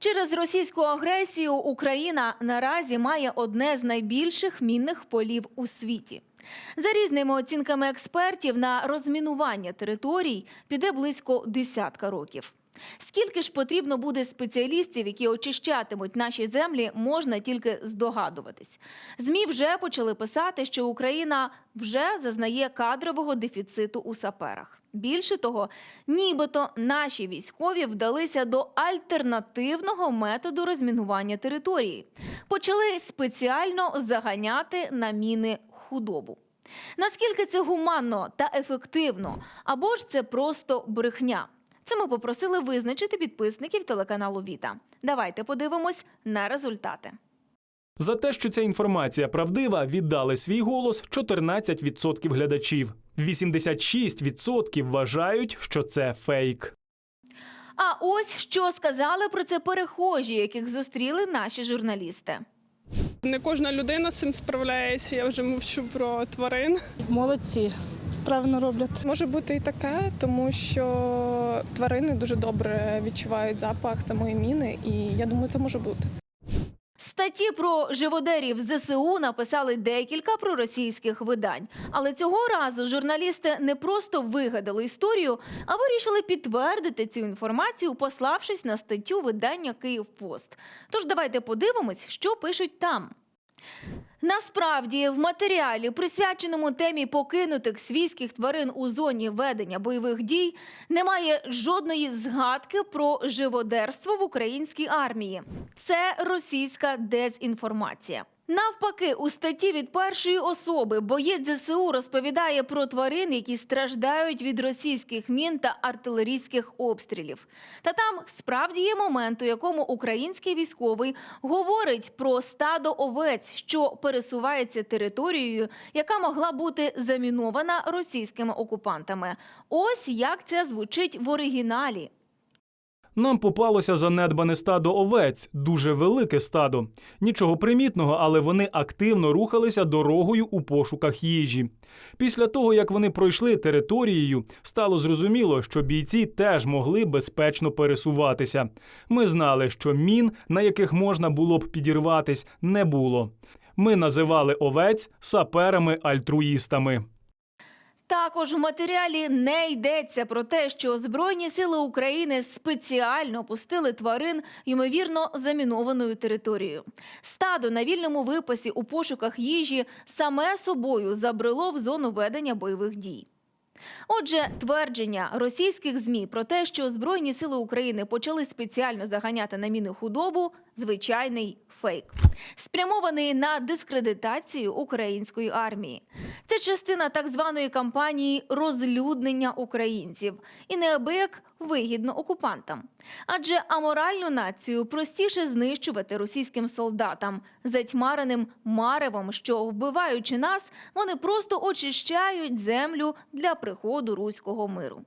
Через російську агресію Україна наразі має одне з найбільших мінних полів у світі. За різними оцінками експертів, на розмінування територій піде близько десятка років. Скільки ж потрібно буде спеціалістів, які очищатимуть наші землі, можна тільки здогадуватись. ЗМІ вже почали писати, що Україна вже зазнає кадрового дефіциту у саперах. Більше того, нібито наші військові вдалися до альтернативного методу розмінування території. Почали спеціально заганяти на міни худобу. Наскільки це гуманно та ефективно, або ж це просто брехня? Це ми попросили визначити підписників телеканалу Віта. Давайте подивимось на результати. За те, що ця інформація правдива, віддали свій голос 14% глядачів. 86% вважають, що це фейк. А ось що сказали про це перехожі, яких зустріли наші журналісти. Не кожна людина з цим справляється. Я вже мовчу про тварин. Молодці, правильно роблять. Може бути і таке, тому що тварини дуже добре відчувають запах самої міни, і я думаю, це може бути. Статті про живодерів ЗСУ написали декілька проросійських видань. Але цього разу журналісти не просто вигадали історію, а вирішили підтвердити цю інформацію, пославшись на статтю видання Київпост. Тож давайте подивимось, що пишуть там. Насправді, в матеріалі, присвяченому темі покинутих свійських тварин у зоні ведення бойових дій, немає жодної згадки про живодерство в українській армії. Це російська дезінформація. Навпаки, у статті від першої особи боєць ЗСУ розповідає про тварин, які страждають від російських мін та артилерійських обстрілів. Та там справді є момент, у якому український військовий говорить про стадо овець, що пересувається територією, яка могла бути замінована російськими окупантами. Ось як це звучить в оригіналі. Нам попалося занедбане стадо овець, дуже велике стадо. Нічого примітного, але вони активно рухалися дорогою у пошуках їжі. Після того, як вони пройшли територією, стало зрозуміло, що бійці теж могли безпечно пересуватися. Ми знали, що мін, на яких можна було б підірватись, не було. Ми називали овець саперами-альтруїстами. Також в матеріалі не йдеться про те, що Збройні сили України спеціально пустили тварин, ймовірно, замінованою територією. Стадо на вільному випасі у пошуках їжі саме собою забрело в зону ведення бойових дій. Отже, твердження російських змі про те, що Збройні сили України почали спеціально заганяти на міни худобу звичайний фейк, спрямований на дискредитацію української армії. Це частина так званої кампанії розлюднення українців і неабияк вигідно окупантам. Адже аморальну націю простіше знищувати російським солдатам, затьмареним маревом, що вбиваючи нас, вони просто очищають землю для приходу руського миру.